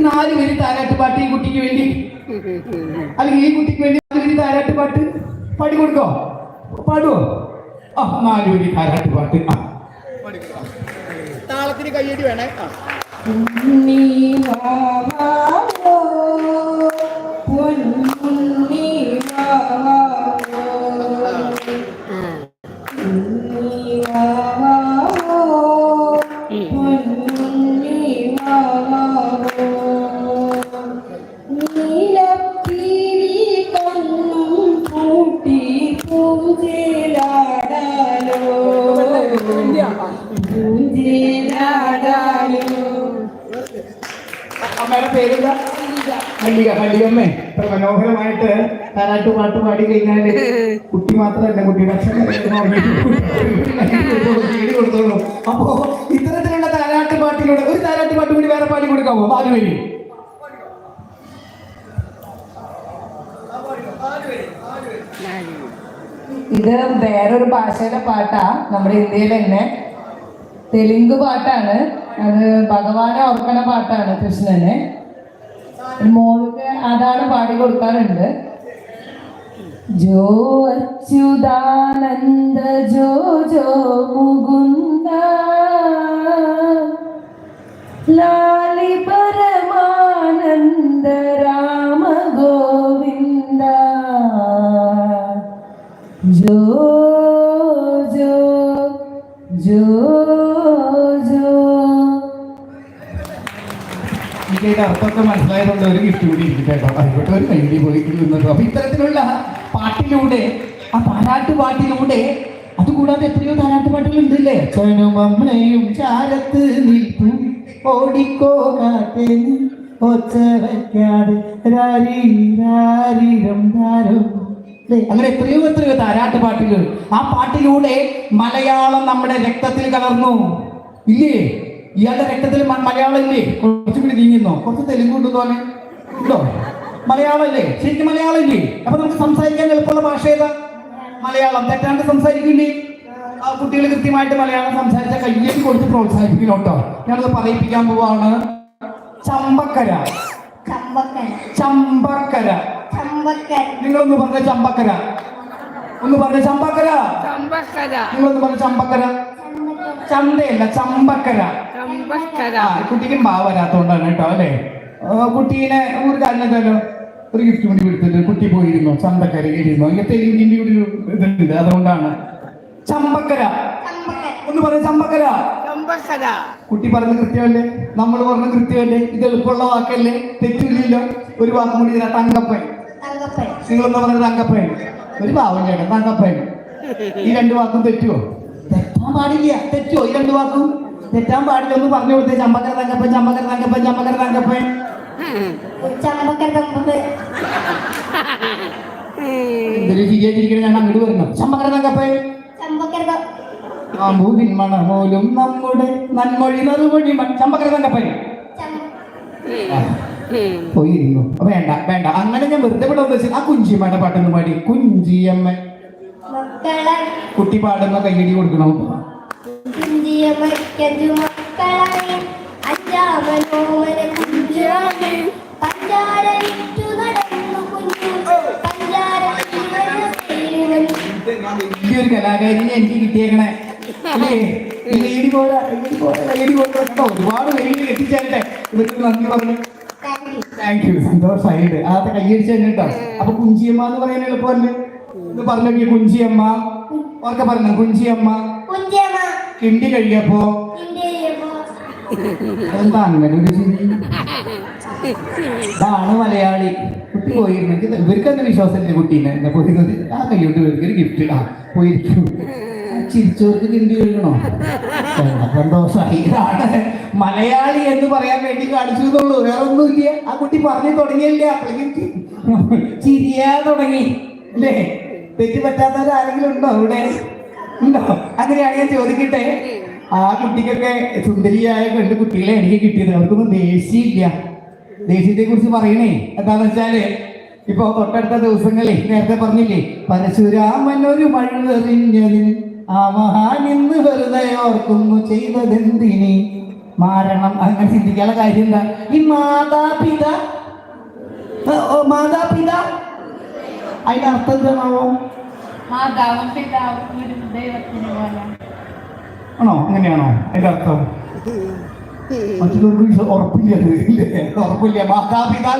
നാല് പേര് താരാട്ട് പാട്ട് ഈ കുട്ടിക്ക് വേണ്ടി. അല്ലെങ്കിൽ ഈ കുട്ടിക്ക് വേണ്ടി നാല് പേര് താരാട്ട് പാട്ട്. പാടി കൊടുക്കോ? പാടുവോ? ആ നാല് പേര് താരാട്ട് പാട്ട്. ആ. താളത്തിന് കയ്യടി വേണേ. ആ. വാവാ വാവാവോ, പൂഞ്ചേലാടാലോ പൂഞ്ചേലാടാലോ അമ്മയുടെ പേരെന്താ? മല്ലിക. മല്ലികമ്മേ ഇത്ര മനോഹരമായിട്ട് താരാട്ട് പാട്ട് പാടി കഴിഞ്ഞാൽ കുട്ടി മാത്രമല്ല കുട്ടിയുടെ അച്ഛൻ വീട് കൊടുത്തോളൂ. അപ്പോ ഇത്തരത്തിലുള്ള താരാട്ട് പാട്ടിലൂടെ ഒരു താരാട്ട് പാട്ട് കൂടി വേറെ പാടി കൊടുക്കാമോ നാല് പേര് ഇത് വേറൊരു ഭാഷയിലെ പാട്ടാ. നമ്മുടെ ഇന്ത്യയിൽ തന്നെ തെലുങ്ക് പാട്ടാണ്. അത് ഭഗവാനെ ഓർക്കണ പാട്ടാണ് കൃഷ്ണന്. മോൾക്ക് അതാണ് പാടി കൊടുക്കാറുണ്ട്. ജോ അച്യുതാനന്ദ ജോ ജോ മുകുന്ദ ലാലി എനിക്ക് അർത്ഥത്തെ മനസ്സിലായതുകൊണ്ട് ഒരു ഗിഫ്റ്റ് കൂടി ഇരിക്കട്ടെ കേട്ടോ. ആയിക്കോട്ടെ ഒരു കൈ പോയി നിന്നിട്ടോ അപ്പൊ ഇത്തരത്തിലുള്ള പാട്ടിലൂടെ ആ പാരാട്ട് പാട്ടിലൂടെ അതുകൂടാതെ എത്രയോ താരാട്ട് പാട്ടുകളുണ്ട് ഉണ്ടല്ലേ അച്ഛനും അമ്മയും ചാരത്ത് നിൽക്കും ഓടിക്കോ അങ്ങനെ എത്രയോ എത്രയോ താരാട്ട് പാട്ടുകൾ. ആ പാട്ടിലൂടെ മലയാളം നമ്മുടെ രക്തത്തിൽ കലർന്നു. ഇല്ലേ? ഇയാളുടെ രക്തത്തിൽ മ- മലയാളം ഇല്ലേ കുറച്ചും കൂടി നീങ്ങുന്നോ? കുറച്ച് തെലുങ്കുണ്ട് തോന്നെ. ഉണ്ടോ? മലയാളമല്ലേ? ശരിക്കും മലയാളമല്ലേ? അപ്പൊ നമുക്ക് സംസാരിക്കാൻ എളുപ്പമുള്ള ഭാഷ ഏതാ? മലയാളം. തെറ്റാണ്ട് സംസാരിക്കില്ലേ ആ കുട്ടികൾ കൃത്യമായിട്ട് മലയാളം സംസാരിച്ച കയ്യേക്ക് കൊടുത്ത് പ്രോത്സാഹിപ്പിക്കണം കേട്ടോ. ഞാനത് പറയിപ്പിക്കാൻ പോവാണ്. ചമ്പക്കര. ചമ്പക്കര. നിങ്ങളൊന്ന് പറഞ്ഞ ചമ്പക്കര. ഒന്ന് പറഞ്ഞ ചമ്പക്കര. ചമ്പക്കര. നിങ്ങളൊന്ന് പറഞ്ഞ ചമ്പക്കര. ചന്തയല്ല ചമ്പക്കര. ചമ്പക്കര. ആ കുട്ടിക്ക് ബാ വരാത്തോണ്ടാണ് കേട്ടോ അല്ലേ? ആ, കുട്ടീനെ ഒരു കാരണത്തല്ലോ ഒരു ഗിഫ്റ്റ് കൂടി കൊടുത്തിട്ട് കുട്ടി പോയിരുന്നു ചന്തക്കര ഇരുന്നു. ഇങ്ങനത്തെ ഇതിന്റെ കൂടി ഒരു ഇതുണ്ട് അതുകൊണ്ടാണ്. ചമ്പക്കര. ചമ്പക്കര ഒന്ന് പറഞ്ഞ ചമ്പക്കര. ചമ്പക്കര. കുട്ടി പറഞ്ഞ കൃത്യമല്ലേ? നമ്മൾ പറഞ്ഞ കൃത്യമല്ലേ? ഇത് എളുപ്പമുള്ള വാക്കല്ലേ? തെറ്റില്ലല്ലോ? ഒരു വാക്ക് കൂടി ഇതിനകത്ത് തങ്കപ്പൻ. നിങ്ങളെന്താ പറഞ്ഞത് തങ്കപ്പൻ? ഒരു പാവം ചേട്ടൻ തങ്കപ്പൻ. ഈ രണ്ട് വാക്കും തെറ്റുവോ? തെറ്റാൻ പാടില്ല. തെറ്റോ ഈ രണ്ടു വാക്കും. തെറ്റാൻ പാടില്ല ഒന്ന് പറഞ്ഞു കൊടുത്തേ. ചമ്പക്കര തങ്കപ്പൻ ചമ്പക്കര തങ്കപ്പൻ ചമ്പക്കര തങ്കപ്പൻ. ചമ്പക്കര തങ്കപ്പൻ ഞാൻ അങ്ങോട്ട് വരണം. ചമ്പക്കര തങ്കപ്പൻ. ചമ്പക്കര മണമോലും നമ്മുടെ നന്മൊഴി മറുപടി ചമ്പക്കര തങ്കപ്പൻ. പോയിരുന്നു. വേണ്ട വേണ്ട. അങ്ങനെ ഞാൻ വെറുതെ വന്ന് വെച്ചാൽ ആ കുഞ്ചിയമ്മയുടെ പാട്ടൊന്നും പാടി. കുഞ്ചിയമ്മ. കുട്ടി പാടുന്ന കൈയടി കൊടുക്കണം? വലിയൊരു കലാകാരിനെ എനിക്ക് കിട്ടിയേക്കണേ. അല്ലേ? പോലെ പോലെ കേട്ടോ ഒരുപാട് ലേഡി എത്തിച്ചേരട്ടെ. ഇവർക്ക് നന്ദി പറഞ്ഞു. താങ്ക് യു സന്തോഷമായിട്ട് ആ കയ്യടിച്ച് തന്നെ കേട്ടോ. അപ്പൊ കുഞ്ചിയമ്മ എന്ന് പറയാൻ എളുപ്പമല്ലേ? ഇത് പറഞ്ഞു കുഞ്ചിയമ്മ ഓർക്കെ പറഞ്ഞു കുഞ്ചിയമ്മ? കിണ്ടി കഴിയപ്പോ? എന്താ അങ്ങനെ ഒരു ചിരി? ഇതാണ് മലയാളി. കുട്ടി പോയിരുന്നെങ്കിൽ ഇവർക്ക് ഇവർക്കെന്ത് വിശ്വാസമില്ല കുട്ടീനെ? എന്നെ പോയിരുന്നത്. ആ കൈകൊണ്ട് ഇവർക്ക് ഒരു ഗിഫ്റ്റ് ആ പോയിരിക്കും. ചിരിച്ചവർക്ക് കിണ്ടി കഴിക്കണോ സന്തോഷമായി. ഇതാണ് മലയാളി എന്ന് പറയാൻ വേണ്ടി കാണിച്ചു എന്നുള്ളൂ. വേറെ ഒന്നുമില്ല. ആ കുട്ടി പറഞ്ഞു തുടങ്ങിയില്ല. അപ്പോഴേക്കും ചിരിയാ തുടങ്ങി. അല്ലേ? തെറ്റ് പറ്റാത്തവർ ആരെങ്കിലും ഉണ്ടോ അവിടെ? ഉണ്ടോ? അങ്ങനെയാണ് ഞാൻ ചോദിക്കട്ടെ. ആ കുട്ടിക്കൊക്കെ സുന്ദരിയായ രണ്ട് കുട്ടികളെ എനിക്ക് കിട്ടിയത്. അവർക്കൊന്നും ദേഷ്യമില്ല. ദേഷ്യത്തെ കുറിച്ച് പറയണേ. എന്താന്ന് വെച്ചാൽ ഇപ്പൊ തൊട്ടടുത്ത ദിവസങ്ങളിൽ നേരത്തെ പറഞ്ഞില്ലേ പരശുരാമൻ ഒരു മഴുവെറിഞ്ഞതിന് ആ മഹാൻ ഇന്ന് വെറുതെ ഓർക്കുന്നു ചെയ്തതെന്തിനി? മാരണം. അങ്ങനെ ചിന്തിക്കാനുള്ള കാര്യം എന്താ? ഈ മാതാപിത മാതാപിത അതിന്റെ അർത്ഥം എന്താണാവോ? ഒരു ആണോ? അങ്ങനെയാണോ? അതിന്റെ അർത്ഥം? മറ്റുള്ളവർക്ക് ഉറപ്പില്ല? ഉറപ്പില്ല.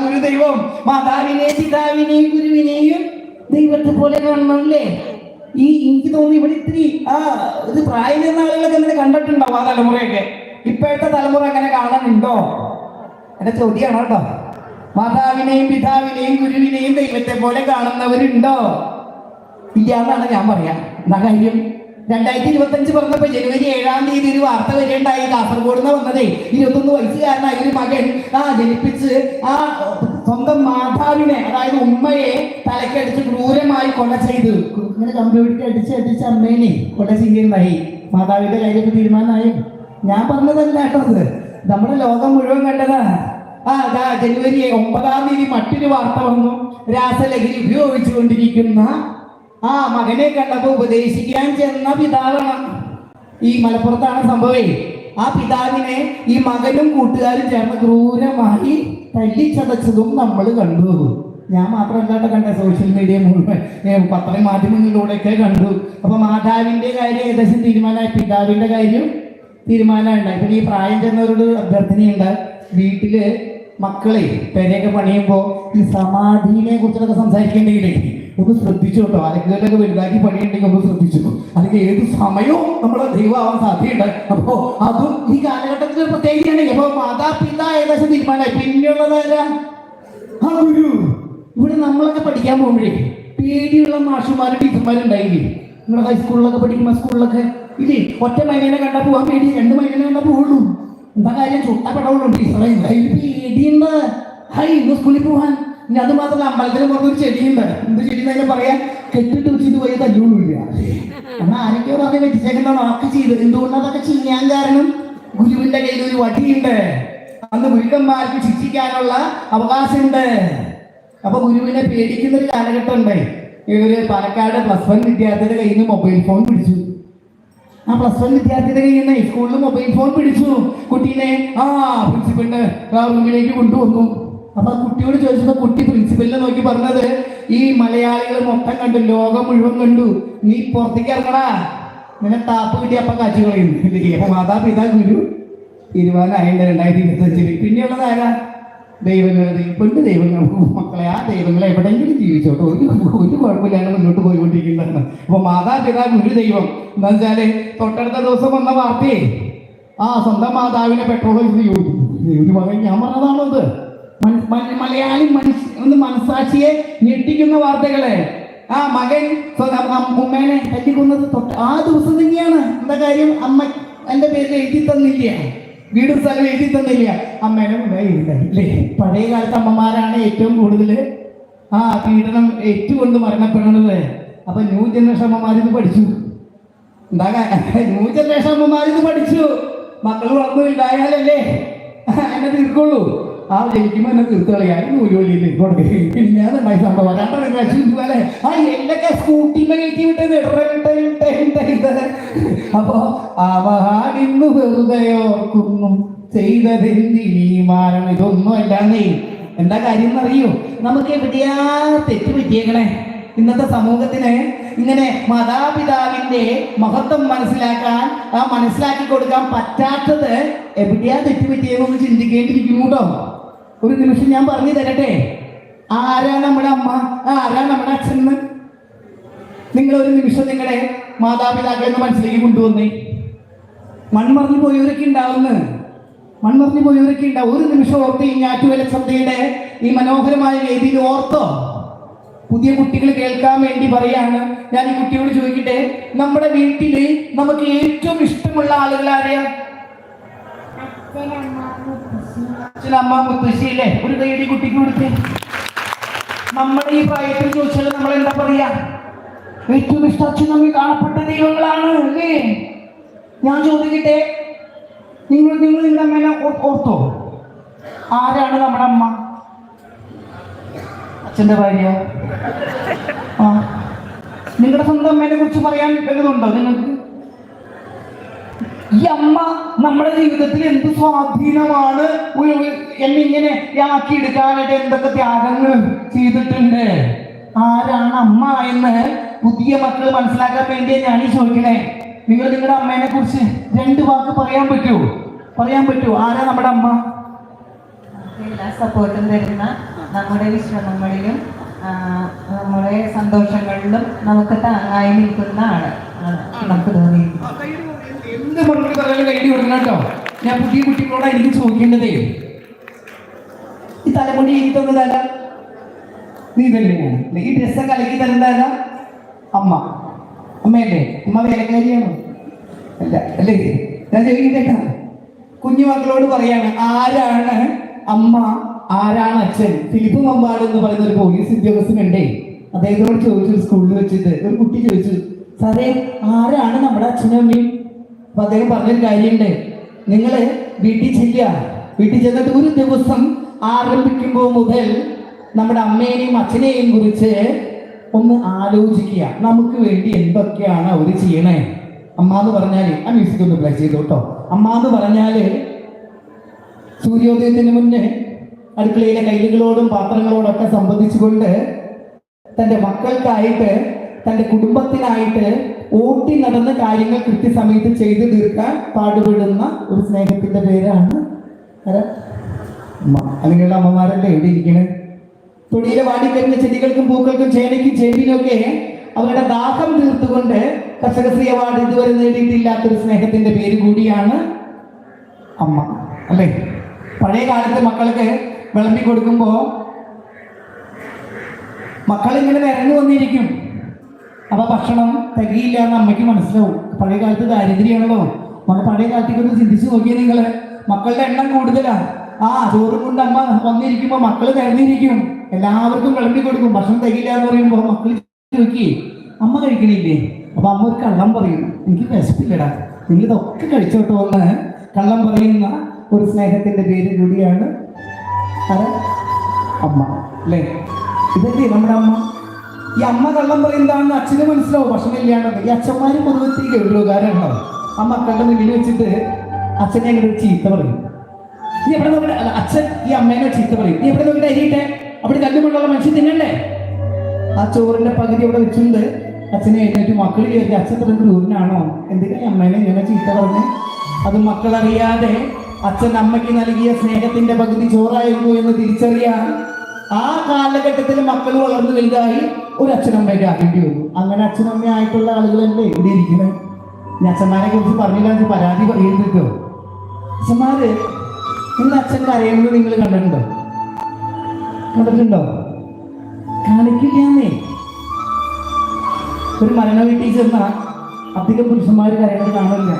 ഗുരു ദൈവം. മാതാവിനെയും പിതാവിനെയും ഗുരുവിനെയും ദൈവത്തെ പോലെ കാണണമല്ലേ ഈ എനിക്ക് തോന്നി ഇവിടെ ഇത്തിരി ആ ഇത് പ്രായം ചെന്ന ആളുകളൊക്കെ അങ്ങനെ കണ്ടിട്ടുണ്ടാവും ആ തലമുറയൊക്കെ. ഇപ്പോഴത്തെ തലമുറ അങ്ങനെ കാണാനുണ്ടോ? എന്റെ ചോദ്യമാണ് കേട്ടോ? മാതാവിനെയും പിതാവിനെയും ഗുരുവിനെയും ദൈവത്തെ പോലെ കാണുന്നവരുണ്ടോ? ഇല്ല എന്നാണ് ഞാൻ പറയാ. എന്നാ കാര്യം? രണ്ടായിരത്തി ഇരുപത്തി അഞ്ച് പറഞ്ഞപ്പോ ജനുവരി ഏഴാം തീയതി ഒരു വാർത്ത വരേണ്ടായി കാസർഗോഡ് നിന്ന് വന്നതേ. ഇരുപത്തൊന്ന് വയസ്സുകാരനായ ഒരു മകൻ ആ ജനിപ്പിച്ച് ആ സ്വന്തം മാതാവിനെ അതായത് ഉമ്മയെ തലക്കടിച്ച് ക്രൂരമായി കൊല ചെയ്തു. ഇങ്ങനെ കമ്പ്യൂട്ടർ അടിച്ച് അടിച്ച് അമ്മേനെ കൊല ചെയ്യുന്നതായി. മാതാവിന്റെ കാര്യത്തിൽ തീരുമാനമായി. ഞാൻ പറഞ്ഞതല്ല കേട്ടോ നമ്മുടെ ലോകം മുഴുവൻ കണ്ടതാ. ദാ ജനുവരി ഒമ്പതാം തീയതി മറ്റൊരു വാർത്ത വന്നു. രാസലഹരി ഉപയോഗിച്ചു കൊണ്ടിരിക്കുന്ന ആ മകനെ കണ്ടപ്പോ ഉപദേശിക്കാൻ ചെന്ന പിതാവാണ്. ഈ മലപ്പുറത്താണ് സംഭവേ. ആ പിതാവിനെ ഈ മകനും കൂട്ടുകാരും ചേർന്ന് ക്രൂരമായി തല്ലിച്ചതച്ചതും നമ്മൾ കണ്ടു. ഞാൻ മാത്രമല്ലാണ്ട് കണ്ട? സോഷ്യൽ മീഡിയ മുഴുവൻ. പത്ര മാധ്യമങ്ങളിലൂടെയൊക്കെ കണ്ടു. അപ്പൊ മാതാവിന്റെ കാര്യം ഏകദേശം തീരുമാനമായി. പിതാവിന്റെ കാര്യം തീരുമാനമുണ്ടായി പിന്നെ ഈ പ്രായം ചെന്നവരോട് അഭ്യർത്ഥനയുണ്ട്. വീട്ടിൽ മക്കളെ പെരയൊക്കെ പണിയുമ്പോ ഈ സമാധിനെ കുറിച്ചൊക്കെ സംസാരിക്കേണ്ടെങ്കിലേ ഒന്ന് ശ്രദ്ധിച്ചു കേട്ടോ ആരെങ്കിലൊക്കെ വലുതാക്കി പണിയുണ്ടെങ്കിൽ ഒന്ന് ശ്രദ്ധിച്ചു. അല്ലെങ്കിൽ ഏത് സമയവും നമ്മുടെ ദൈവം ആവാൻ സാധ്യതയുണ്ട്. അപ്പോ അതും ഈ കാലഘട്ടത്തിൽ പ്രത്യേകിച്ചാണെങ്കിൽ അപ്പൊ മാതാപിതാ ഏകദേശം തീരുമാനമായി. പിന്നെയുള്ളതാരാ ആ ഗുരു. ഇവിടെ നമ്മളൊക്കെ പഠിക്കാൻ പോകുമ്പോഴേ പേടിയുള്ള മാഷുമാരും ടീച്ചർമാരും ഉണ്ടായില്ലേ? നിങ്ങളുടെ ഹൈസ്കൂളിലൊക്കെ പഠിക്കുമ്പോൾ സ്കൂളിലൊക്കെ ഇല്ലേ? ഒറ്റ മൈനേനെ കണ്ടാൽ പോവാൻ പേടി. രണ്ട് മൈനേനെ കണ്ടാൽ പോവുള്ളൂ. എന്താ കാര്യം ചുട്ട പടവുള്ളൂ ടീച്ചറെ അതിൽ പേടിയുണ്ട്. ഹൈ ഇന്ന് സ്കൂളിൽ പോവാൻ ഇനി അത് മാത്രമല്ല അമ്പലത്തിൽ പുറത്തൊരു ചെടിയുണ്ട്. എന്ത് ചെടി എന്നതിനെ പറയാൻ കെട്ടിട്ട് വെച്ചിട്ട് പോയി തല്ലുകൊള്ളില്ല. എന്നാ ആരൊക്കെയോ പറഞ്ഞ് വെച്ചിട്ടേക്കുന്ന വാക്ക് ചെയ്ത്. എന്തുകൊണ്ട് അതൊക്കെ ചെയ്യാൻ കാരണം? ഗുരുവിന്റെ കയ്യിൽ ഒരു വടിയുണ്ട്. അന്ന് ഗുരുക്കന്മാർക്ക് ശിക്ഷിക്കാനുള്ള അവകാശമുണ്ട്. അപ്പൊ ഗുരുവിനെ പേടിക്കുന്ന ഒരു കാലഘട്ടം ഉണ്ടായി ഇവർ പാലക്കാട് പ്ലസ് വൺ വിദ്യാർത്ഥിയുടെ കയ്യിൽ നിന്ന് മൊബൈൽ ഫോൺ പിടിച്ചു. ആ പ്ലസ് വൺ വിദ്യാർത്ഥിയുടെ കയ്യിൽ നിന്ന് സ്കൂളിൽ മൊബൈൽ ഫോൺ പിടിച്ചു. കുട്ടീനെ ആ പ്രിൻസിപ്പലിന്റെ റൂമിലേക്ക് കൊണ്ടുവന്നു. അപ്പൊ ആ കുട്ടിയോട് ചോദിച്ചപ്പോ കുട്ടി പ്രിൻസിപ്പലിനെ നോക്കി പറഞ്ഞത് ഈ മലയാളികൾ മൊത്തം കണ്ടു ലോകം മുഴുവൻ കണ്ടു. നീ പുറത്തേക്ക് ഇറങ്ങടാ. നിന്നെ താപ്പ് കിട്ടി അപ്പൊ കാച്ചു കളയുന്നു മാതാപിതാ ഗുരു തീരുമാനമായിട്ടുണ്ട് രണ്ടായിരത്തി ഇരുപത്തഞ്ചിൽ. പിന്നെയുള്ളത് ആരാ? ദൈവങ്ങൾ പെണ്ണ് ദൈവങ്ങൾ മക്കളെ ആ ദൈവങ്ങൾ എവിടെയെങ്കിലും ജീവിച്ചോട്ടെ. ഒരു ഒരു കുഴപ്പമില്ലാണ്ട് മുന്നോട്ട് പോയിക്കൊണ്ടിരിക്കുന്നതാണ്. അപ്പൊ മാതാപിതാ ഗുരു ദൈവം. എന്താ വെച്ചാൽ തൊട്ടടുത്ത ദിവസം വന്ന വാർത്തയെ ആ സ്വന്തം മാതാവിനെ പെട്രോൾ ഒഴിച്ച് ഒരു മകൻ ഞാൻ പറഞ്ഞതാണോ ഇത്? മലയാളി മനുഷ്യ ഒന്ന് മനസാക്ഷിയെ ഞെട്ടിക്കുന്ന വാർത്തകളെ. ആ മകൻ ഉമ്മേനെ തല്ലിക്കൊന്നത് തൊട്ട് ആ ദിവസം തന്നെയാണ്. എന്താ കാര്യം? അമ്മ എന്റെ പേരിൽ എഴുതി തന്നില്ല. വീടും സ്ഥലം എഴുതി തന്നില്ല. അമ്മേനെ കൊണ്ടുപോയി എഴുതല്ലേ പഴയ കാലത്ത് അമ്മമാരാണ് ഏറ്റവും കൂടുതൽ ആ പീഡനം ഏറ്റുകൊണ്ട് മരണപ്പെടുന്നത്. അപ്പൊ ന്യൂ ജനറേഷൻ അമ്മമാരിത് പഠിച്ചു. എന്താ ന്യൂ ജനറേഷൻ അമ്മമാരിത് പഠിച്ചു. മക്കൾ വളർന്നു ഉണ്ടായാലല്ലേ എന്നെ തീർക്കുള്ളൂ. ആ ജയിക്കുമ്പോൾ എന്നെ തീർത്ത് കളയാൻ നൂലുവലിയിൽ കൊടുക്കും ഞാൻ ഉണ്ടായി സംഭവം. രണ്ടര ലക്ഷം രൂപ ആ എല്ലൊക്കെ സ്കൂട്ടിമേ കയറ്റി വിട്ടത് അപ്പോ അവഹാടിന്നു വെറുതെ ഓർക്കുന്നു ചെയ്തതെന്തിനീ മാറണം ഇതൊന്നും അല്ലാന്നേ എന്താ കാര്യം എന്നറിയോ? നമുക്ക് എവിടെയാ തെറ്റ് പറ്റിയേക്കണേ? ഇന്നത്തെ സമൂഹത്തിന് ഇങ്ങനെ മാതാപിതാവിന്റെ മഹത്വം മനസ്സിലാക്കാൻ ആ മനസ്സിലാക്കി കൊടുക്കാൻ പറ്റാത്തത് എവിടെയാ തെറ്റ് പറ്റിയെന്നൊന്ന് ചിന്തിക്കേണ്ടിയിരിക്കുന്നു കേട്ടോ. ഒരു നിമിഷം ഞാൻ പറഞ്ഞു തരട്ടെ? ആരാ നമ്മുടെ അമ്മ? ആരാ നമ്മുടെ അച്ഛൻ നിങ്ങൾ ഒരു നിമിഷം നിങ്ങളെ മാതാപിതാക്കളെ മനസ്സിലേക്ക് കൊണ്ടുവന്നേ. മൺമറഞ്ഞു പോയവരൊക്കെ ഉണ്ടാവുന്നു. മൺമറഞ്ഞു പോയവരൊക്കെ ഉണ്ടാവും. ഒരു നിമിഷം ഓർത്ത് ഈ ഞാറ്റുവേല ചന്തയുടെ ഈ മനോഹരമായ വേദിയിൽ ഓർത്തോ? പുതിയ കുട്ടികൾ കേൾക്കാൻ വേണ്ടി പറയാണ്. ഞാൻ ഈ കുട്ടിയോട് ചോദിക്കട്ടെ നമ്മുടെ വീട്ടിൽ നമുക്ക് ഏറ്റവും ഇഷ്ടമുള്ള ആളുകൾ ആരെയാ? അച്ഛനമ്മ അമ്മ മുത്തശ്ശിയില്ലേ ഒരു കൈയടി കുട്ടിക്ക് കൊടുത്ത്. നമ്മുടെ ഈ പ്രായത്തിൽ ചോദിച്ചാൽ നമ്മൾ എന്താ പറയാ? ഏറ്റവും ഇഷ്ടം അച്ഛനമ്മ കാണപ്പെട്ട ദൈവങ്ങളാണ് അല്ലേ? ഞാൻ ചോദിക്കട്ടെ നിങ്ങൾ നിങ്ങൾ നിങ്ങളുടെ ഓർത്തോ? ആരാണ് നമ്മുടെ അമ്മ? അച്ഛന്റെ ഭാര്യ? ആ. നിങ്ങളുടെ സ്വന്തം അമ്മേനെ കുറിച്ച് പറയാൻ വല്ലതുണ്ടോ നിങ്ങൾക്ക്? ഈ അമ്മ നമ്മുടെ ജീവിതത്തിൽ എന്ത് സ്വാധീനമാണ്? എന്നിങ്ങനെ ആക്കി എന്നെ ഇങ്ങനെ ആക്കിയെടുക്കാനായിട്ട് എന്തൊക്കെ ത്യാഗങ്ങൾ ചെയ്തിട്ടുണ്ട്? ആരാണ് അമ്മ എന്ന് പുതിയ മക്കൾ മനസ്സിലാക്കാൻ വേണ്ടി ഞാൻ ഈ ചോദിക്കണേ. നിങ്ങൾ നിങ്ങളുടെ അമ്മേനെ കുറിച്ച് രണ്ട് വാക്ക് പറയാൻ പറ്റുമോ പറയാൻ പറ്റുമോ ആരാ നമ്മുടെ അമ്മ? എല്ലാ സപ്പോർട്ടും തരുന്ന നമ്മുടെ വിശ്രമങ്ങളിലും നമ്മുടെ സന്തോഷങ്ങളിലും നമുക്ക് താങ്ങായി നിൽക്കുന്ന ആൾ ആണ്. നമുക്ക് തോന്നിയിരിക്കുന്നത്. എന്ത് മറുപടി പറയാനും കൈഡി കൊടുക്കണം കേട്ടോ. ഞാൻ പുതിയ കുട്ടികളോടാ എനിക്ക് ചോദിക്കേണ്ടതേ. ഈ തലമുടി എനിക്ക് തന്നതല്ല നീ തന്നെയാണ്? ഈ ഡ്രസ്സ് അലക്കി തരുന്നതല്ല അമ്മ. അമ്മയല്ലേ? അമ്മ വേലക്കാരിയാണോ? അല്ല അല്ലേ? ഞാൻ ചോദിക്കട്ടെ കുഞ്ഞു മക്കളോട് പറയാണ് ആരാണ് അമ്മ? ആരാണ് അച്ഛൻ? ഫിലിപ്പ് മമ്പാട് എന്ന് പറയുന്ന ഒരു പോലീസ് ഉദ്യോഗസ്ഥനുണ്ടേ. അദ്ദേഹത്തോട് ചോദിച്ചു സ്കൂളിൽ വെച്ചിട്ട്. ഒരു കുട്ടി ചോദിച്ചു സാറേ ആരാണ് നമ്മുടെ അച്ഛനും അമ്മയും? അപ്പൊ അദ്ദേഹം പറഞ്ഞൊരു കാര്യമുണ്ട്. നിങ്ങൾ വീട്ടിൽ ചെല്ലുക. വീട്ടിൽ ചെന്നിട്ട് ഒരു ദിവസം ആരംഭിക്കുമ്പോൾ മുതൽ നമ്മുടെ അമ്മേനെയും അച്ഛനെയും കുറിച്ച് ഒന്ന് ആലോചിക്കുക. നമുക്ക് വേണ്ടി എന്തൊക്കെയാണ് അവർ ചെയ്യണേ? അമ്മ എന്ന് പറഞ്ഞാൽ ആ മ്യൂസിക് ഒന്ന് പ്ലേ ചെയ്തു കേട്ടോ അമ്മ എന്ന് പറഞ്ഞാൽ സൂര്യോദയത്തിന് മുന്നേ അടുക്കളയിലെ കൈലുകളോടും പാത്രങ്ങളോടൊക്കെ സംബന്ധിച്ചുകൊണ്ട് തന്റെ മക്കൾക്കായിട്ട് തന്റെ കുടുംബത്തിനായിട്ട് ഓട്ടി നടന്ന കാര്യങ്ങൾ കൃത്യസമയത്ത് ചെയ്തു തീർക്കാൻ പാടുപെടുന്ന ഒരു സ്നേഹത്തിന്റെ പേരാണ് അങ്ങനെയുള്ള അമ്മമാരല്ലേ എവിടെ ഇരിക്കണേ? തൊടിയിലെ വാടിക്കരിഞ്ഞ ചെടികൾക്കും പൂക്കൾക്കും ചേനയ്ക്കും ചേമ്പിനൊക്കെ അവരുടെ ദാഹം തീർത്തുകൊണ്ട് കർഷകശ്രീ അവാർഡ് ഇതുവരെ നേടിയിട്ടില്ലാത്തൊരു സ്നേഹത്തിന്റെ പേര് കൂടിയാണ് അമ്മ. അല്ലേ? പഴയ കാലത്ത് മക്കൾക്ക് വിളമ്പി കൊടുക്കുമ്പോൾ മക്കൾ ഇങ്ങനെ നിരന്നു വന്നിരിക്കും. അപ്പൊ ഭക്ഷണം തികയില്ല എന്ന് അമ്മയ്ക്ക് മനസ്സിലാവും. പഴയ കാലത്ത് ദാരിദ്ര്യമാണല്ലോ. നമ്മൾ പഴയ കാലത്തേക്ക് ഒന്ന് ചിന്തിച്ചു നോക്കിയാൽ നിങ്ങൾ. മക്കളുടെ എണ്ണം കൂടുതലാണ്. ആ ചോറും കൊണ്ട് അമ്മ വന്നിരിക്കുമ്പോ മക്കൾ തിരഞ്ഞിരിക്കും എല്ലാവർക്കും വിളമ്പി കൊടുക്കും. ഭക്ഷണം തികയില്ല എന്ന് പറയുമ്പോൾ മക്കൾ നോക്കി അമ്മ കഴിക്കണില്ലേ? അപ്പൊ അമ്മ ഒരു കള്ളം പറയും. എനിക്ക് വിശപ്പില്ലടാ. നിങ്ങൾ ഇതൊക്കെ കഴിച്ചോട്ടോ എന്ന് കള്ളം പറയുന്ന ഒരു സ്നേഹത്തിന്റെ പേര് കൂടിയാണ്? അമ്മ അല്ലേ? ഇതല്ലേ നമ്മുടെ അമ്മ? ഈ അമ്മ കള്ളം പറയുന്നതാണെന്ന് അച്ഛന് മനസ്സിലാവും. ഭക്ഷണം ഇല്ലാണ്ടെങ്കിൽ അച്ഛന്മാര് ഒരു കാര്യമാണോ ആ മക്കളുടെ മുന്നിൽ വെച്ചിട്ട് അച്ഛനെ അങ്ങനെ ചീത്ത പറയും. നീ എവിടെ നോക്കട്ടെ അച്ഛൻ ഈ അമ്മേനെ ചീത്ത പറയും. നീ എവിടെ നോക്കിട്ട് അരിയിട്ടെ? അവിടെ കല്ലുമുള്ള മനുഷ്യൻ തിന്നണ്ടേ? ആ ചോറിന്റെ പകുതി അവിടെ വെച്ചിട്ടുണ്ട്. അച്ഛനെ എഴുന്നേറ്റ് മക്കൾ കയറി അച്ഛൻ ഇത്ര ക്രൂരനാണോ? എന്തിനാ അമ്മേനെ ഇങ്ങനെ ചീത്ത പറഞ്ഞു? അത് മക്കളറിയാതെ അച്ഛൻ അമ്മയ്ക്ക് നൽകിയ സ്നേഹത്തിന്റെ പകുതി ചോറായിരുന്നു എന്ന് തിരിച്ചറിയാൻ ആ കാലഘട്ടത്തിൽ മക്കൾ വളർന്നു വലുതായി ഒരു അച്ഛനമ്മയൊക്കെ ആകേണ്ടി വന്നു. അങ്ങനെ അച്ഛനമ്മ ആയിട്ടുള്ള ആളുകളല്ലേ ഇവിടെ ഇരിക്കുന്നത് ഇനി അച്ഛന്മാരെ കുറിച്ച് പറഞ്ഞില്ല പരാതി പറയുന്നുണ്ടോ അച്ഛന്മാര് ഇന്ന് അച്ഛൻ കരയുന്നത് നിങ്ങൾ കണ്ടിട്ടുണ്ടോ? കണ്ടിട്ടുണ്ടോ? കാണിക്കില്ലേ ഒരു മരണ വീട്ടിൽ ചെന്ന അധികം പുരുഷന്മാർ കരയുന്നത് കാണില്ല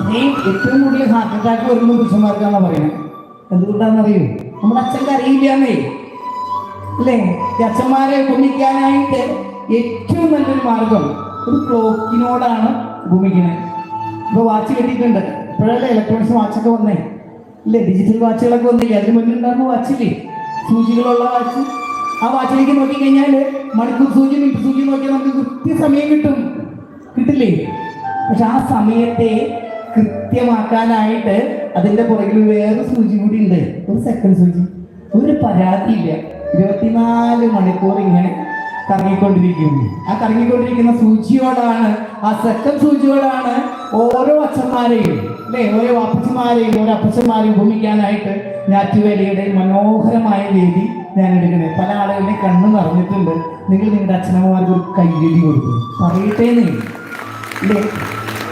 അത്രയും ഏറ്റവും കൂടുതൽ ഹാർട്ട് അറ്റാക്ക് വരുന്ന പുരുഷന്മാർക്കാണോ പറയുന്നത്. എന്തുകൊണ്ടാണെന്നറിയോ? നമ്മുടെ അച്ഛൻ കരയില്ലാന്നേ. അല്ലേ? അച്ഛന്മാരെ ഭൂമിക്കാനായിട്ട് ഏറ്റവും നല്ലൊരു മാർഗം ഒരു ക്ലോക്കിനോടാണ് ഭൂമിക്കുന്നത് ഇപ്പൊ വാച്ച് കിട്ടിയിട്ടുണ്ട്. ഇപ്പോഴല്ലേ ഇലക്ട്രോണിക്സ് വാച്ചൊക്കെ വന്നേ. ഇല്ലേ? ഡിജിറ്റൽ വാച്ചുകളൊക്കെ വന്നില്ലേ അതിന് മുന്നിൽ ഉണ്ടാകുമ്പോൾ വാച്ചില്ലേ സൂചികളുള്ള വാച്ച് ആ വാച്ചിലേക്ക് നോക്കിക്കഴിഞ്ഞാൽ മണിക്കൂർ സൂചി മിനിറ്റ് സൂചി നോക്കിയാൽ നമുക്ക് കൃത്യസമയം കിട്ടും. കിട്ടില്ലേ? പക്ഷെ ആ സമയത്തെ കൃത്യമാക്കാനായിട്ട് അതിന്റെ പുറകിൽ വേറെ സൂചി കൂടി ഉണ്ട്. ഒരു സെക്കൻഡ് സൂചി. ഒരു പരാതിയില്ല. ഇരുപത്തിനാല് മണിക്കൂർ ഇങ്ങനെ കറങ്ങിക്കൊണ്ടിരിക്കും ആ കറങ്ങിക്കൊണ്ടിരിക്കുന്ന സൂചിയോടാണ് ആ സെക്കൻഡ് സൂചിയോടാണ് ഓരോ അച്ഛന്മാരെയും അല്ലേ? ഓരോ അപ്പച്ചന്മാരെയും ഓരോ അപ്പച്ചന്മാരെയും ഭൂമിക്കാനായിട്ട് ഞാറ്റുവേലയുടെ മനോഹരമായ വേദി ഞാൻ എടുക്കുന്നത്. പല ആളുകളുടെ കണ്ണ് നിറഞ്ഞിട്ടുണ്ട്. നിങ്ങൾ നിങ്ങളുടെ അച്ഛനമ്മമാർക്ക് ഒരു കയ്യടി കൊടുക്കും പറയട്ടേ അല്ലേ?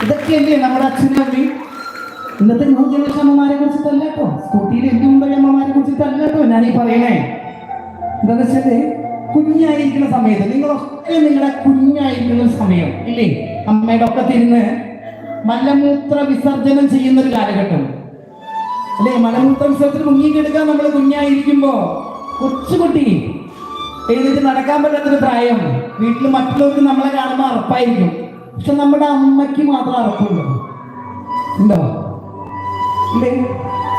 ഇതൊക്കെയല്ലേ നമ്മുടെ അച്ഛനും അമ്മയും? ഇന്നത്തെ ന്യൂ ജനറേഷൻ അമ്മമാരെ കുറിച്ചിട്ടല്ല കേട്ടോ. സ്കൂട്ടിയിൽ എനിക്ക് മുമ്പേ അമ്മമാരെ കുറിച്ചിട്ടല്ല കേട്ടോ. ഞാനീ പറയണേ. വെച്ചാൽ കുഞ്ഞായിരിക്കുന്ന സമയത്ത് നിങ്ങളൊക്കെ നിങ്ങളുടെ കുഞ്ഞായിരിക്കുന്ന സമയം ഇല്ലേ? അമ്മയുടെ ഒക്കെ തിരിന്ന് മലമൂത്ര വിസർജനം ചെയ്യുന്ന ഒരു കാലഘട്ടം. അല്ലേ? മലമൂത്ര വിസർജനം മുങ്ങിക്കെടുക്കാൻ നമ്മൾ കുഞ്ഞായിരിക്കുമ്പോ കൊച്ചുകുട്ടി എഴുന്നേറ്റ് നടക്കാൻ പറ്റാത്തൊരു പ്രായം. വീട്ടിൽ മറ്റുള്ളവർക്ക് നമ്മളെ കാണുമ്പോൾ അറപ്പായിരിക്കും. പക്ഷെ നമ്മുടെ അമ്മയ്ക്ക് മാത്രം അറപ്പുള്ളൂ ഉണ്ടോ?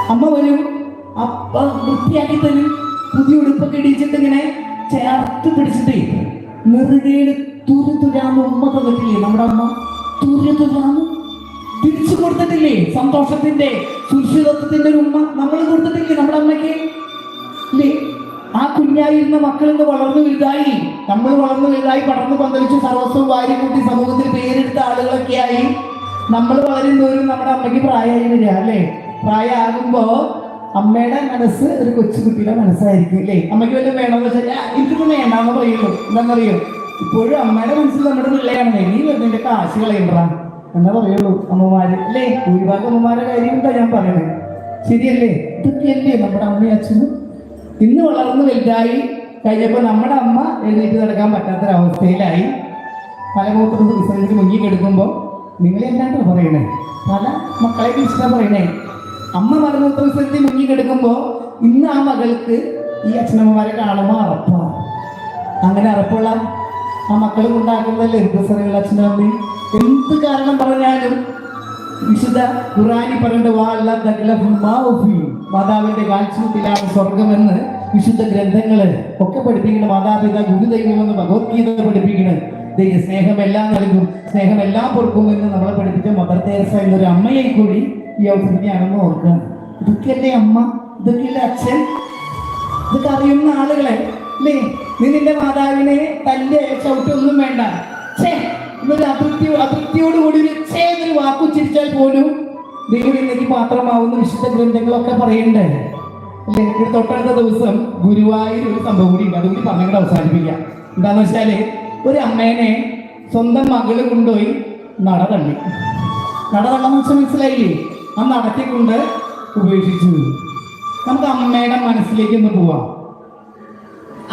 അമ്മ വരും. അപ്പ വൃത്തിയാക്കി തരും. പുതിയ ഉടുപ്പൊക്കെ ഇടിച്ചിട്ട് ഇങ്ങനെ ചേർത്ത് പിടിച്ചിട്ട് നെറുകയിൽ തുരു തുരാന്ന് ഉമ്മ തന്നിട്ടില്ലേ? നമ്മുടെ അമ്മ തുരു തുരാന്ന് തിരിച്ചു കൊടുത്തിട്ടില്ലേ? സന്തോഷത്തിന്റെ സുരക്ഷിതത്വത്തിന്റെ ഒരു ഉമ്മ നമ്മൾ കൊടുത്തിട്ടില്ലേ? നമ്മുടെ അമ്മയ്ക്ക്? ഇല്ലേ? ആ കുഞ്ഞായിരുന്ന മക്കൾ ഇന്ന് വളർന്നു വലുതായി. നമ്മൾ വളർന്നു വലുതായി പടർന്നു പന്തലിച്ച് സർവസ്വം വാരി കൂട്ടി സമൂഹത്തിൽ പേരെടുത്ത ആളുകളൊക്കെ ആയി. നമ്മൾ വളരുന്നവരും നമ്മുടെ അമ്മയ്ക്ക് പ്രായമായി വരിക അല്ലേ? പ്രായമാകുമ്പോ അമ്മയുടെ മനസ്സ് ഒരു കൊച്ചുകുട്ടിയുടെ മനസ്സായിരിക്കും അല്ലേ അമ്മയ്ക്ക് വല്ലതും വേണമെന്ന് വെച്ചാൽ ഇതിന് വേണ്ടാന്ന് പറയുള്ളൂ. എന്താണെന്നറിയോ ഇപ്പോഴും അമ്മയുടെ മനസ്സിൽ നമ്മുടെ പിള്ളേരാണ് നീ വെറുതെ കാശ് കളയണ്ടാ. എന്നാ പറയുള്ളൂ അമ്മമാര്. അല്ലേ ഭൂരിഭാഗം അമ്മമാരുടെ കാര്യം എന്താ ഞാൻ പറയുന്നത് ശരിയല്ലേ? ഇതൊക്കെയല്ലേ നമ്മുടെ അമ്മയും അച്ഛനും? ഇന്ന് വളർന്ന് വലുതായി കഴിഞ്ഞപ്പോൾ നമ്മുടെ അമ്മ എഴുന്നേറ്റ് നടക്കാൻ പറ്റാത്തൊരവസ്ഥയിലായി. പലമൂത്ര മുങ്ങി മുങ്ങിക്കെടുക്കുമ്പോൾ നിങ്ങൾ എന്താണ്ടോ പറയണേ? പല മക്കളെ കുറിച്ചാ പറയണേ. അമ്മ മലമൂത്ര മുങ്ങി കിടക്കുമ്പോ ഇന്ന് ആ മകൾക്ക് ഈ അച്ഛനമ്മമാരെ കാണുമ്പോൾ അറപ്പാണ് അങ്ങനെ അറപ്പുള്ള ആ മക്കളും ഉണ്ടാക്കുന്നതല്ലേ ഹൃദയസറികൾ അച്ഛനും എന്ത് കാരണം പറഞ്ഞാലും വിശുദ്ധ ഖുറാനി പറയേണ്ട വാല്ല മാതാവിന്റെ കാൽച്ചുട്ടിലാണ് സ്വർഗമെന്ന് വിശുദ്ധ ഗ്രന്ഥങ്ങൾ ഒക്കെ പഠിപ്പിക്കുന്ന മാതാപിതാ ഗുരുദൈവമെന്ന് ഭഗവത്ഗീത പഠിപ്പിക്കുന്നത് ദൈവ സ്നേഹമെല്ലാം നൽകും സ്നേഹം എല്ലാം പൊറുക്കും എന്ന് നമ്മളെ പഠിപ്പിച്ച മദർ തേരസ എന്നൊരു അമ്മയെ കൂടി ഈ അവസരത്തിനാണെന്ന് ഓർക്കുക. ഇതൊക്കെയല്ലേ അമ്മ? ഇതൊക്കെയല്ലേ അച്ഛൻ? ഇതൊക്കെ അറിയുന്ന ആളുകളെ അല്ലേ? നീ നിന്റെ മാതാവിനെ തന്റെ ചവിട്ടൊന്നും വേണ്ട. ഛേ എന്നൊരു അതൃപ്തി അതൃപ്തിയോടുകൂടി ഒരു ഛേ എന്നൊരു വാക്കുച്ചിരിച്ചാൽ പോലും ദൈവം ഇന്നേക്ക് വിശുദ്ധ ഗ്രന്ഥങ്ങളൊക്കെ പറയണ്ടേ അല്ലേ? തൊട്ടടുത്ത ദിവസം ഗുരുവായൂർ ഒരു സംഭവം കൂടി ഉണ്ട്. അതുകൂടി പറഞ്ഞുകൊണ്ട് അവസാനിപ്പിക്കാം. എന്താണെന്ന് വെച്ചാൽ ഒരു അമ്മേനെ സ്വന്തം മകൾ കൊണ്ടുപോയി നട തള്ളി നട തള്ളാന്ന് വെച്ചാൽ മനസ്സിലായില്ലേ? ആ നടത്തിക്കൊണ്ട് ഉപേക്ഷിച്ചു. നമുക്ക് അമ്മയുടെ മനസ്സിലേക്ക് ഒന്ന് പോവാം.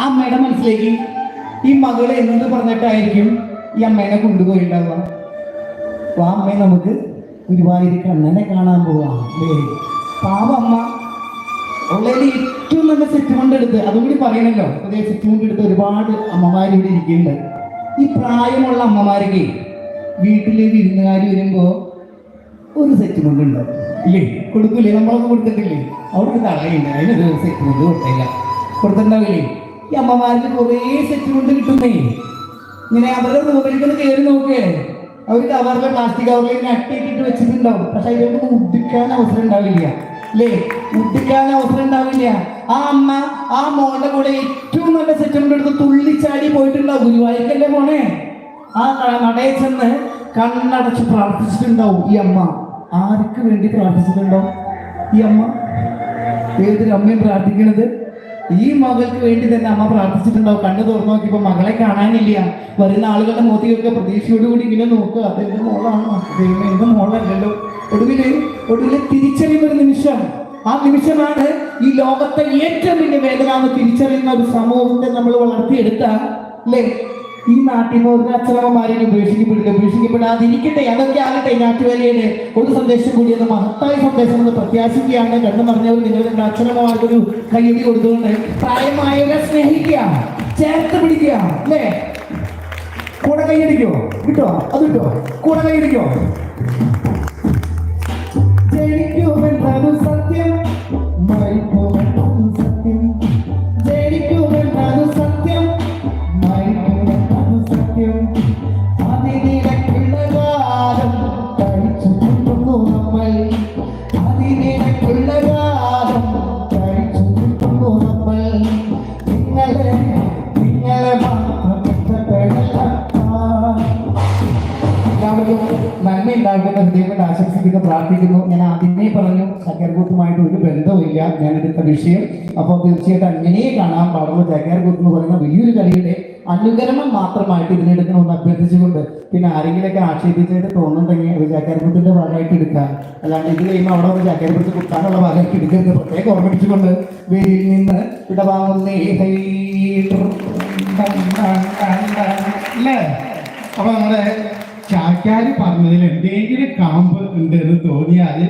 അമ്മയുടെ മനസ്സിലേക്ക് ഈ മകൾ എന്ത് പറഞ്ഞിട്ടായിരിക്കും ഈ അമ്മേനെ കൊണ്ടുപോയിട്ടുണ്ടാവുക ആ അമ്മയെ നമുക്ക് ഗുരുവായൂർ കണ്ണനെ കാണാൻ പോവാം. പാവ അമ്മ. ഉള്ളതിൽ ഏറ്റവും നല്ല സെറ്റുമുണ്ട് എടുത്ത് അതും കൂടി പറയണല്ലോ. അതേ എടുത്ത് ഒരുപാട് അമ്മമാർ ഇവിടെ ഇരിക്കുന്നുണ്ട്. ഈ പ്രായമുള്ള അമ്മമാർക്ക് വീട്ടിലെ വിരുന്നുകാർ വരുമ്പോ ഒരു സെറ്റ് മുണ്ട് ഉണ്ടാവും ഇല്ലേ? കൊടുക്കൂലേ? നമ്മളൊന്നും കൊടുത്തിട്ടില്ലേ? അവിടെ തടയില്ല അതിനൊരു സെറ്റ് മുണ്ട് കൊടുത്തില്ല. കൊടുത്തിട്ടുണ്ടാവില്ലേ? ഈ അമ്മമാർക്ക് കുറേ സെറ്റുമുണ്ട് കിട്ടുന്നേ. ഇങ്ങനെ അവരുടെ റൂമിലേക്ക് കയറി നോക്കേ. അവർ കവറിലെ പ്ലാസ്റ്റിക് കവറിൽ ഇങ്ങനെ അട്ടിയിട്ടിട്ട് വെച്ചിട്ടുണ്ടാവും. പക്ഷെ അതിലോട്ട് മുട്ടിക്കാൻ അവസരം ഉണ്ടാവില്ല. അല്ലേ മുട്ടിക്കാൻ അവസരം ഉണ്ടാവില്ല. ആ അമ്മ ആ മോളുടെ കൂടെ ഏറ്റവും നല്ല സെറ്റുമുണ്ട് എടുത്ത് തുള്ളിച്ചാടി പോയിട്ടുണ്ടാവും. ഗുരുവായൂർക്കല്ലേ പോണേ? ആ നടയെ ചെന്ന് കണ്ണടച്ച് പ്രാർത്ഥിച്ചിട്ടുണ്ടാവും ഈ അമ്മ. ആർക്ക് വേണ്ടി പ്രാർത്ഥിച്ചിട്ടുണ്ടോ? ഈ അമ്മ? ഏതൊരു അമ്മയും പ്രാർത്ഥിക്കണത്? ഈ മകൾക്ക് വേണ്ടി തന്നെ അമ്മ പ്രാർത്ഥിച്ചിട്ടുണ്ടാവും കണ്ണു തുറന്നു നോക്കിയപ്പോ മകളെ കാണാനില്ല. വരുന്ന ആളുകളുടെ മോത്തിയൊക്കെ പ്രതീക്ഷയോടുകൂടി ഇങ്ങനെ നോക്കുക. അതെന്റെ മോളാണോ? ദൈവം എന്റെ മോളല്ലല്ലോ. ഒടുവിൽ ഒടുവിൽ തിരിച്ചറിയുന്ന ഒരു നിമിഷം. ആ നിമിഷമാണ് ഈ ലോകത്തെ ഏറ്റവും വലിയ വേദന എന്ന് തിരിച്ചറിയുന്ന ഒരു സമൂഹത്തെ നമ്മൾ വളർത്തിയെടുത്ത അല്ലേ? ഈ നാട്ടിൽ നിന്ന് ഒരു അച്ഛനമ്മമാരെയും ഉപേക്ഷിക്കപ്പെടില്ല. ഉപേക്ഷിക്കപ്പെടാതിരിക്കട്ടെ. അതൊക്കെ ആകട്ടെ ഞാറ്റുവേലയുടെ ഒരു സന്ദേശം കൂടി എന്ന മഹത്തായ സന്ദേശം എന്ന് പ്രത്യാശിക്കുകയാണ്. കണ്ണു പറഞ്ഞവർ നിങ്ങളുടെ അച്ഛനമ്മമാർക്കൊരു കയ്യടി കൊടുത്തുകൊണ്ട് പ്രായമായവരെ സ്നേഹിക്കുക. ചേർത്ത് പിടിക്കുക. അല്ലേ? കൂടെ കൈയടിക്കോ? കിട്ടോ അത് കിട്ടോ കൂടെ കൈയടിക്കോ? ഉണ്ടാകുന്ന ഹൃദയപ്പെട്ട് ആശംസിക്കുന്നു പ്രാർത്ഥിക്കുന്നു. ഞാൻ ആദ്യമേ പറഞ്ഞു ചക്കേർകൂത്തുമായിട്ട് ഒരു ബന്ധവുമില്ല. ഞാനെടുത്ത വിഷയം. അപ്പോൾ തീർച്ചയായിട്ടും അങ്ങനെ കാണാൻ പാടുള്ളൂ. ചക്കേർകൂത്ത് എന്ന് പറയുന്ന വലിയൊരു കളിയുടെ അനുകരണം മാത്രമായിട്ട് ഇതിനെടുക്കണമെന്ന് അഭ്യർത്ഥിച്ചുകൊണ്ട് പിന്നെ ആരെങ്കിലൊക്കെ ആക്ഷേപിച്ചായിട്ട് തോന്നുന്നുണ്ടെങ്കിൽ ഒരു ചക്കേർകൂത്തിന്റെ ഭാഗമായിട്ട് എടുക്കാം. അല്ലാണ്ട് ഇത് കഴിയുമ്പോൾ അവിടെ ഒരു ചക്കേർകൂത്ത് കുത്താനുള്ള ഭാഗമായിട്ട് എടുക്കരുത്. പ്രത്യേകം ഓർമ്മിപ്പിച്ചുകൊണ്ട് വേദിയിൽ നിന്ന് അല്ലേ? അപ്പൊ നമ്മുടെ ചാക്യാര് പറഞ്ഞതിൽ എന്തെങ്കിലും കാമ്പ് ഉണ്ട് എന്ന് തോന്നിയാൽ